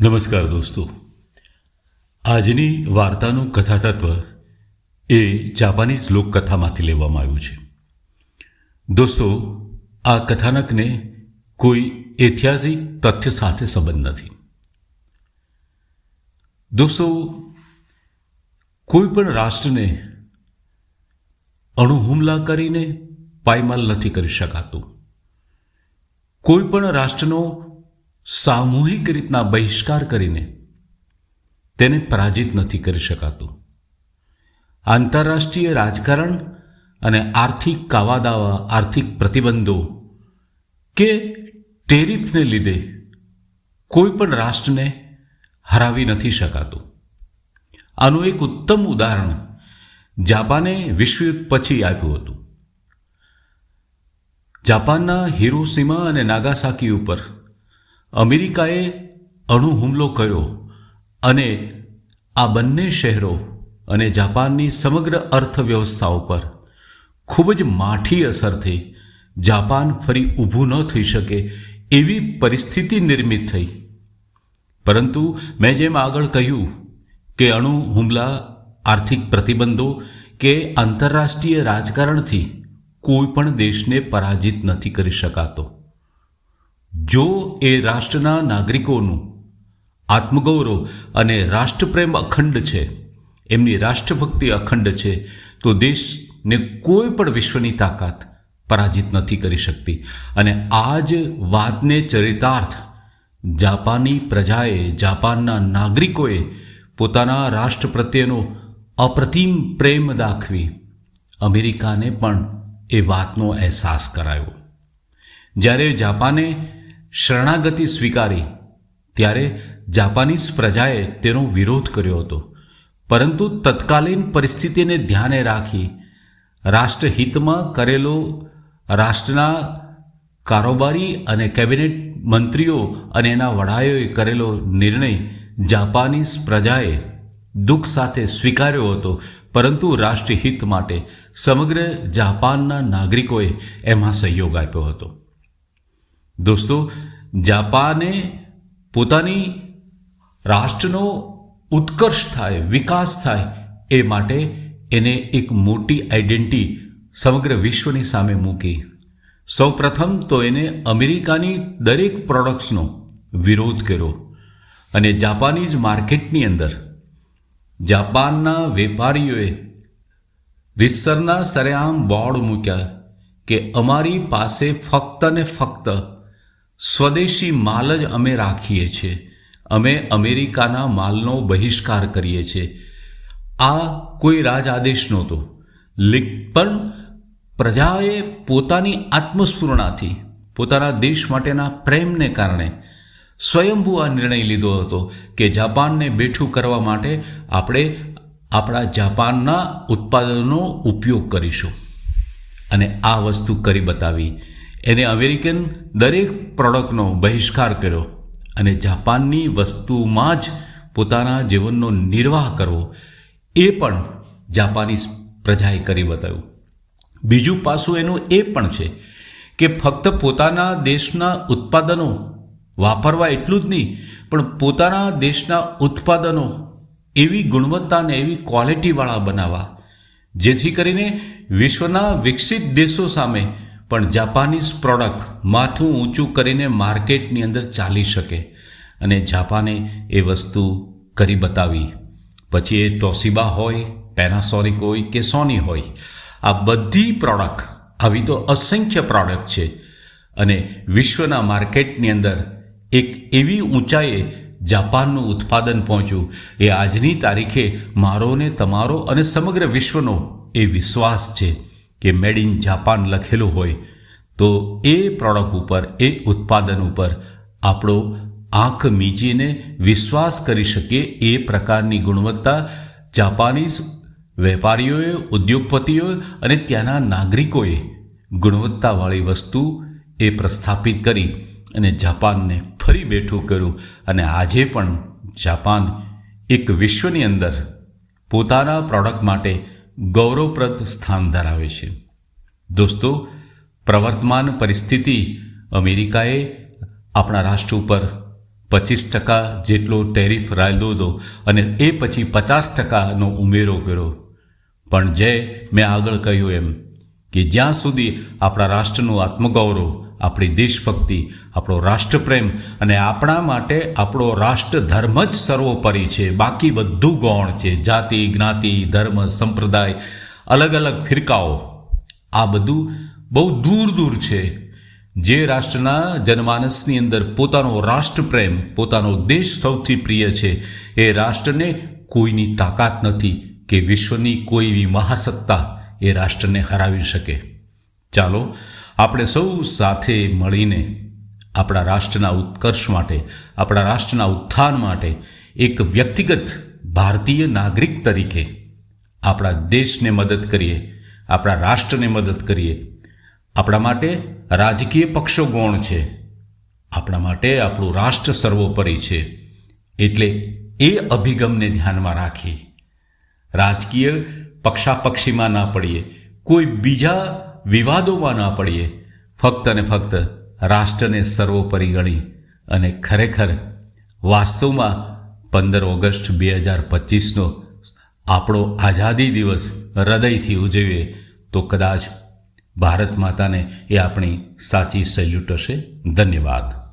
નમસ્કાર દોસ્તો. આજની વાર્તાનું કથાતત્વ એ જાપાનીઝ લોકકથામાંથી લેવામાં આવ્યું છે. દોસ્તો, આ કથાનકને કોઈ ઐતિહાસિક તથ્ય સાથે સંબંધ નથી. દોસ્તો કોઈ પણ રાષ્ટ્રને અણુ હુમલા કરીને પાયમાલ નથી કરી શકાતું. કોઈ પણ રાષ્ટ્રનો સામૂહિક રીતના બહિષ્કાર કરીને તેને પરાજિત નથી કરી શકાતું. આંતરરાષ્ટ્રીય રાજકારણ અને આર્થિક કાવાદાવા, આર્થિક પ્રતિબંધો કે ટેરિફને લીધે કોઈ પણ રાષ્ટ્રને હરાવી નથી શકાતું. આનું એક ઉત્તમ ઉદાહરણ જાપાને વિશ્વયુદ્ધ પછી આપ્યું હતું. જાપાનના હિરોસીમા અને નાગાસાકી ઉપર અમેરિકાએ અણુ હુમલો કર્યો અને આ બંને શહેરો અને જાપાનની સમગ્ર અર્થવ્યવસ્થા ઉપર ખૂબ જ માઠી અસર થઈ. જાપાન ફરી ઊભું ન થઈ શકે એવી પરિસ્થિતિ નિર્મિત થઈ. પરંતુ મેં જેમ આગળ કહ્યું કે અણુ હુમલા, આર્થિક પ્રતિબંધો કે આંતરરાષ્ટ્રીય રાજકારણથી કોઈ પણ દેશને પરાજિત નથી કરી શકાતો. જો એ રાષ્ટ્રના નાગરિકોનું આત્મગૌરવ અને રાષ્ટ્રપ્રેમ અખંડ છે, એમની રાષ્ટ્રભક્તિ અખંડ છે, તો દેશને કોઈ પણ વિશ્વની તાકાત પરાજિત નથી કરી શકતી. અને આ જ વાતને ચરિતાર્થ જાપાની પ્રજાએ જાપાનના નાગરિકોએ પોતાના રાષ્ટ્ર પ્રત્યેનો અપ્રતિમ પ્રેમ દાખવી અમેરિકાને પણ એ વાતનો અહેસાસ કરાયો. જ્યારે જાપાને શરણાગતિ સ્વીકારી. ત્યારે જાપાનીઝ પ્રજાએ તેનો વિરોધ કર્યો હતો. પરંતુ તત્કાલીન પરિસ્થિતિને ધ્યાને રાખી રાષ્ટ્રહિતમાં કરેલો રાષ્ટ્રના કારોબારી અને કેબિનેટ મંત્રીઓ અને એના વડાઓએ કરેલો નિર્ણય જાપાનીઝ પ્રજાએ દુઃખ સાથે સ્વીકાર્યો હતો. પરંતુ રાષ્ટ્રહિત માટે સમગ્ર જાપાનના નાગરિકોએ એમાં સહયોગ આપ્યો હતો. દોસ્તો જાપાને પોતાની રાષ્ટ્રનો ઉત્કર્ષ થાય, વિકાસ થાય એ માટે એને એક મોટી આઈડેન્ટિટી સમગ્ર વિશ્વની સામે મૂકી. સૌપ્રથમ તો એને અમેરિકાની દરેક પ્રોડક્ટ્સનો વિરોધ કર્યો અને જાપાનીઝ માર્કેટની અંદર જાપાનના વેપારીઓએ રીતસરના સરેઆમ બોર્ડ મૂક્યા કે અમારી પાસે ફક્ત ને ફક્ત સ્વદેશી માલ જ અમે રાખીએ છીએ. અમે અમેરિકાના માલનો બહિષ્કાર કરીએ છીએ. આ કોઈ રાજ આદેશ નહોતો પણ પ્રજાએ પોતાની આત્મસ્ફૂર્ણાથી, પોતાના દેશ માટેના પ્રેમને કારણે સ્વયંભૂ આ નિર્ણય લીધો હતો કે જાપાનને બેઠું કરવા માટે આપણે આપણા જાપાનના ઉત્પાદનોનો ઉપયોગ કરીશું. અને આ વસ્તુ કરી બતાવી એને અમેરિકન દરેક પ્રોડક્ટનો બહિષ્કાર કર્યો અને જાપાનની વસ્તુમાં જ પોતાના જીવનનો નિર્વાહ કરવો, એ પણ જાપાનીઝ પ્રજાએ કરી બતાવ્યું. બીજું પાસું એનું એ પણ છે કે ફક્ત પોતાના દેશના ઉત્પાદનો વાપરવા એટલું જ નહીં, પણ પોતાના દેશના ઉત્પાદનો એવી ગુણવત્તાને એવી ક્વોલિટીવાળા બનાવવા. જેથી કરીને વિશ્વના વિકસિત દેશો સામે પણ જાપાનીઝ પ્રોડક્ટ માથું ઊંચું કરીને માર્કેટની અંદર ચાલી શકે. અને જાપાને એ વસ્તુ કરી બતાવી. પછી એ ટોસીબા હોય પેનાસોનિક હોય કે સોની હોય, આ બધી પ્રોડક્ટ આવી તો અસંખ્ય પ્રોડક્ટ છે. અને વિશ્વના માર્કેટની અંદર એક એવી ઊંચાઈએ જાપાનનું ઉત્પાદન પહોંચ્યું. એ આજની તારીખે મારો ને તમારો અને સમગ્ર વિશ્વનો એ વિશ્વાસ છે. કે મેડ ઇન જાપાન લખેલું હોય, તો એ પ્રોડક્ટ ઉપર, એ ઉત્પાદન ઉપર આપણો આંખ મીચીને વિશ્વાસ કરી શકીએ એ પ્રકારની ગુણવત્તા જાપાનીઝ વેપારીઓએ ઉદ્યોગપતિઓએ અને ત્યાંના નાગરિકોએ ગુણવત્તાવાળી વસ્તુ એ પ્રસ્થાપિત કરી અને જાપાનને ફરી બેઠું કર્યું. અને આજે પણ જાપાન એક વિશ્વની અંદર પોતાના પ્રોડક્ટ માટે ગૌરવપ્રદ સ્થાન ધરાવે છે. દોસ્તો, પ્રવર્તમાન પરિસ્થિતિ અમેરિકાએ આપણા રાષ્ટ્ર ઉપર પચીસ ટકા જેટલો ટેરિફ રાયદો હતો અને એ પછી પચાસ ટકાનો ઉમેરો કર્યો. પણ જે મેં આગળ કહ્યું એમ કે જ્યાં સુધી આપણા રાષ્ટ્રનું આત્મગૌરવ આપણી દેશભક્તિ, આપણો રાષ્ટ્રપ્રેમ અને આપણા માટે આપણો રાષ્ટ્ર ધર્મ જ સર્વોપરી છે. બાકી બધું ગૌણ છે. જાતિ, જ્ઞાતિ, ધર્મ, સંપ્રદાય, અલગ અલગ ફિરકાઓ. આ બધું બહુ દૂર દૂર છે. જે રાષ્ટ્રના જનમાનસની અંદર પોતાનો રાષ્ટ્રપ્રેમ, પોતાનો દેશ સૌથી પ્રિય છે, એ રાષ્ટ્રને કોઈની તાકાત નથી કે વિશ્વની કોઈ એવી મહાસત્તા એ રાષ્ટ્રને હરાવી શકે. ચાલો આપણે સૌ સાથે મળીને આપણા રાષ્ટ્રના ઉત્કર્ષ માટે, આપણા રાષ્ટ્રના ઉત્થાન માટે એક વ્યક્તિગત ભારતીય નાગરિક તરીકે આપણા દેશને મદદ કરીએ, આપણા રાષ્ટ્રને મદદ કરીએ. આપણા માટે રાજકીય પક્ષો ગૌણ છે. આપણા માટે આપણું રાષ્ટ્ર સર્વોપરી છે. એટલે એ અભિગમને ધ્યાનમાં રાખી રાજકીય પક્ષાપક્ષીમાં ના પડીએ. કોઈ બીજા વિવાદોમાં ના પડીએ. ફક્ત અને ફક્ત રાષ્ટ્રને સર્વોપરી ગણી અને ખરેખર વાસ્તવમાં પંદર ઓગસ્ટ બે હજાર પચીસનો આપણો આઝાદી દિવસ હૃદયથી ઉજવીએ તો કદાચ ભારત માતાને એ આપણી સાચી સેલ્યુટ હશે. ધન્યવાદ.